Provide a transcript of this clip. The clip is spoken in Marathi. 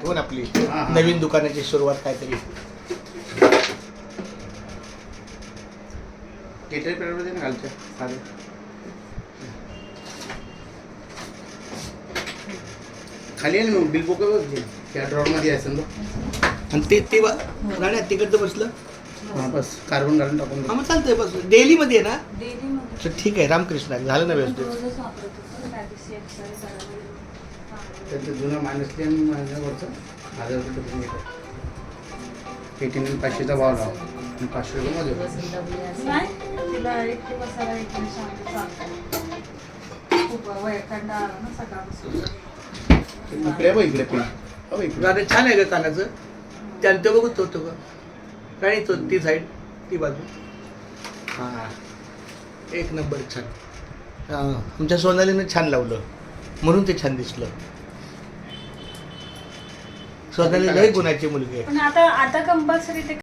आठवण आपली. हा, हा. नवीन दुकानाची सुरुवात काहीतरी. केटरी ना साधे. खाली आहे ना बिल बुक त्या ड्रॉवरमध्ये आहे समजा. आणि ते ते राण्या तिकडचं बसलं? हां बस. कार्बन घालून टाकून हा मग चालतंय बस. डेलीमध्ये आहे ना? ठीक आहे रामकृष्ण आहे. झालं ना व्यवस्थित. रोजच वापरत होतो प्रायव्हसी एक्सरसाइज करायला. त्यांचं जुनं मायनसली आणि माझ्यावरचं हजार रुपये टिकून घेतात. एटी नाईन पाचशेचा भाव लावा. आणि पाचशे रुपये मध्ये इकडे बघ इकडे हो छान आहे ग कानाचं? त्यानं तो बघत होतो का? राणी तो ती साईड ती बाजू? हां. एक नंबर छान. हां आमच्या सोनालीनं छान लावलं. म्हणून ते छान दिसलं. सोनाली लय गुणाची मुलगी आहे. पण आता आता कंपल्सरी ते